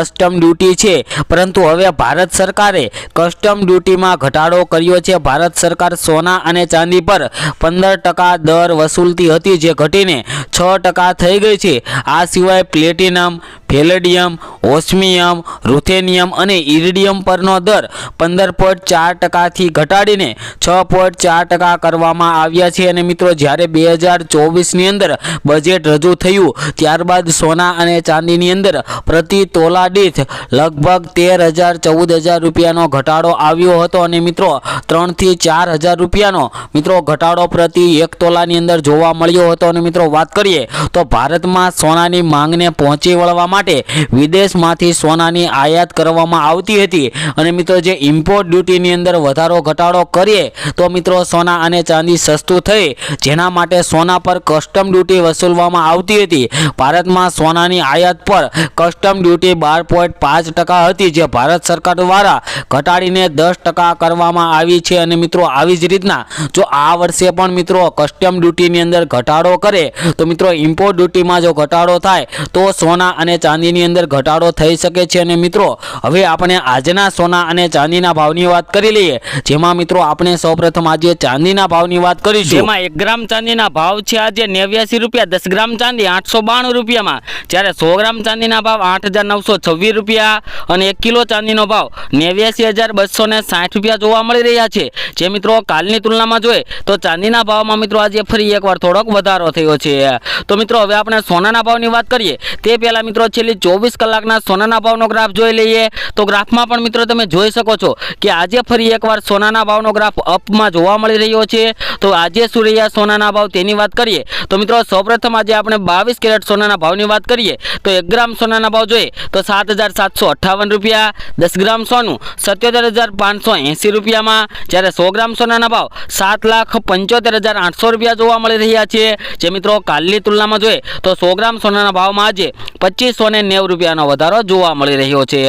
Custom duty છે. પરંતુ હવે ભારત સરકારે કસ્ટમ ડ્યુટીમાં ઘટાડો કર્યો છે. ભારત સરકાર સોના અને ચાંદી પર પંદર ટકા દર વસૂલતી હતી જે ઘટીને છ ટકા થઈ ગઈ છે. આ સિવાય પ્લેટિનમ ફેલેડિયમ ઓસ્મિયમ રૂથેનિયમ અને ઇરિડિયમ પરનો દર પંદર પોઈન્ટ ચાર ટકાથી ઘટાડીને છ પોઈન્ટ ચાર ટકા કરવામાં આવ્યા છે. અને મિત્રો, જ્યારે બે હજાર ચોવીસની અંદર બજેટ રજૂ થયું, ત્યારબાદ સોના અને ચાંદીની અંદર પ્રતિ તોલા દીઠ લગભગ તેર હજાર, ચૌદ હજાર રૂપિયાનો ઘટાડો આવ્યો હતો અને મિત્રો ત્રણથી ચાર હજાર રૂપિયાનો મિત્રો ઘટાડો પ્રતિ એક તોલાની અંદર જોવા મળ્યો હતો. અને મિત્રો વાત કરીએ તો ભારતમાં સોનાની માંગને પહોંચી વળવા માટે વિદેશમાંથી સોનાની આયાત કરવામાં આવતી હતી. અને મિત્રો જે ઇમ્પોર્ટ ડ્યુટીની અંદર વધારો ઘટાડો કરીએ તો મિત્રો સોના અને ચાંદી સસ્તું થઈ, જેના માટે સોના પર કસ્ટમ ડ્યુટી વસૂલવામાં આવતી હતી. ભારતમાં સોનાની આયાત પર કસ્ટમ ડ્યુટી બાર પોઈન્ટ પાંચ ટકા હતી જે ભારત સરકાર દ્વારા ઘટાડીને દસ ટકા કરવામાં આવી છે. અને મિત્રો, આવી જ રીતના જો આ વર્ષે પણ મિત્રો કસ્ટમ ડ્યુટીની અંદર ઘટાડો કરે, તો મિત્રો ઇમ્પોર્ટ ડ્યુટીમાં જો ઘટાડો થાય, તો સોના અને ચાંદીની અંદર ઘટાડો થઈ શકે છે. અને મિત્રો, હવે આપણે આજના સોના અને ચાંદીના ભાવની વાત કરી લઈએ, જેમાં મિત્રો આપણે સૌપ્રથમ આજે ચાંદીના ભાવની વાત કરીશું. જેમાં એક ગ્રામ ચાંદીના ભાવ છે આજે નેવ્યાસી રૂપિયા, દસ ગ્રામ ચાંદી આઠસો બાણું રૂપિયામાં. જ્યારે સો ગ્રામ ચાંદીના ભાવ આઠ હજાર નવસો છવ્વીસ રૂપિયા અને એક કિલો ચાંદીનો ભાવ. નેવ્યાસી હજાર બસો ને સાઠ રૂપિયા જોવા મળી રહ્યા છે. જે મિત્રો કાલની તુલનામાં જોઈએ તો ચાંદીના ભાવમાં મિત્રો આજે ફરી એકવાર થોડોક વધારો થયો છે. તો મિત્રો, હવે આપણે સોનાના ભાવની વાત કરીએ. તે પહેલાં મિત્રો છેલ્લી ચોવીસ કલાકના સોનાના ભાવનો ગ્રાફ જોઈ લઈએ. તો ગ્રાફમાં પણ મિત્રો તમે જોઈ શકો છો કે આજે ફરી એકવાર સોનાના ભાવનો ગ્રાફ અપમાં જોવા મળી રહ્યો છે. તો આજે શું રહ્યા સોનાના ભાવ તેની વાત કરીએ. તો મિત્રો, સૌપ્રથમ આજે આપણે બાવીસ કેરેટ સોનાના ભાવની વાત કરીએ. તો એક ગ્રામ સોનાના ભાવ જોઈએ તો સાત હજાર સાતસો અઠ્ઠાવન રૂપિયા, દસ ગ્રામ સોનું સત્યોતેર હજાર પાંચસો એંસી રૂપિયામાં, જ્યારે સો ગ્રામ સોનાના ભાવ સાત લાખ પંચોતેર હજાર આઠસો રૂપિયા જોવા મળી રહ્યા છે. જે મિત્રો કાલની તુલનામાં જોઈએ, તો સો ગ્રામ સોનાના ભાવમાં આજે પચીસો ને નેવું રૂપિયાનો વધારો જોવા મળી રહ્યો છે.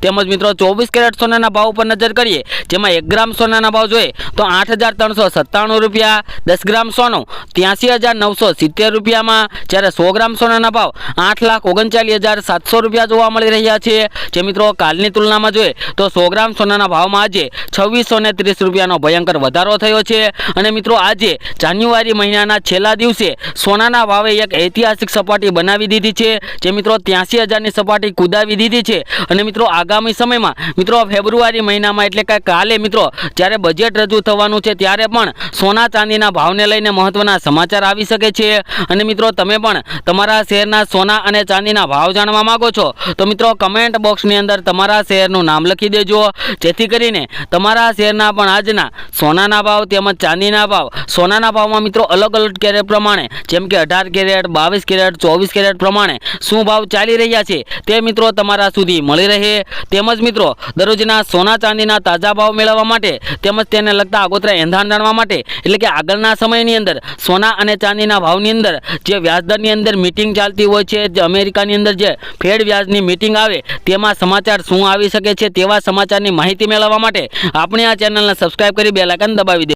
તેમજ મિત્રો, ચોવીસ કેરેટ સોનાના ભાવ ઉપર નજર કરીએ, જેમાં એક ગ્રામ સોનાના ભાવ જોઈએ, તો આઠ હજાર ત્રણસો સત્તાણું રૂપિયા, દસ ગ્રામ સોનું ત્યાંસી હજાર નવસો સિત્તેર રૂપિયામાં, જ્યારે સો ગ્રામ સોનાના ભાવ આઠ લાખ ઓગણચાલીસ હજાર સાતસો રૂપિયા જોવા મળી રહ્યા છે જે મિત્રો કાલની તુલનામાં જોઈએ તો સો ગ્રામ સોનાના ભાવમાં આજે છવ્વીસો ને ત્રીસ રૂપિયાનો ભયંકર વધારો થયો છે. અને મિત્રો આજે જાન્યુઆરી મહિનાના છેલ્લા દિવસે સોનાના ભાવે એક ઐતિહાસિક સપાટી બનાવી દીધી છે. જે મિત્રો ત્યાંસી હજારની સપાટી કુદાવી દીધી છે. અને મિત્રો આગામી સમયમાં મિત્રો ફેબ્રુઆરી મહિનામાં એટલે કે કાલે મિત્રો જ્યારે બજેટ રજૂ થવાનું છે ત્યારે પણ સોના ચાંદીના ભાવને લઈને મહત્વના સમાચાર આવી શકે છે. અને મિત્રો તમે પણ તમારા શહેરના સોના અને ચાંદીના ભાવ જાણવા માગો છો તો મિત્રો કમેન્ટ બોક્સની અંદર તમારા શહેરનું નામ લખી દેજો. જેથી કરીને તમારા શહેરના પણ આજના સોનાના ભાવ તેમજ ચાંદીના ભાવ, સોનાના ભાવમાં મિત્રો અલગ અલગ કેરેટ પ્રમાણે, જેમ કે અઢાર કેરેટ બાવીસ કેરેટ ચોવીસ કેરેટ પ્રમાણે શું ભાવ ચાલી રહ્યા છે તે મિત્રો તમારા સુધી મળી રહે. તેમજ મિત્રો, દરરોજના સોના ચાંદીના તાજા ભાવ મેળવવા માટે તેમજ તેને લગતા આગોતરા એંધાણ જાણવા માટે, એટલે કે આગળના સમયની અંદર સોના અને ચાંદીના ભાવની અંદર જે વ્યાજદરની અંદર મિટિંગ ચાલતી હોય છે, જે અમેરિકાની અંદર જે ફેડ વ્યાજની મિટિંગ આવે, તેમાં સમાચાર શું આવી શકે છે તેવા સમાચારની માહિતી મેળવવા માટે, આપણે આ ચેનલને સબસ્ક્રાઈબ કરી બેલાઇકન દબાવી દે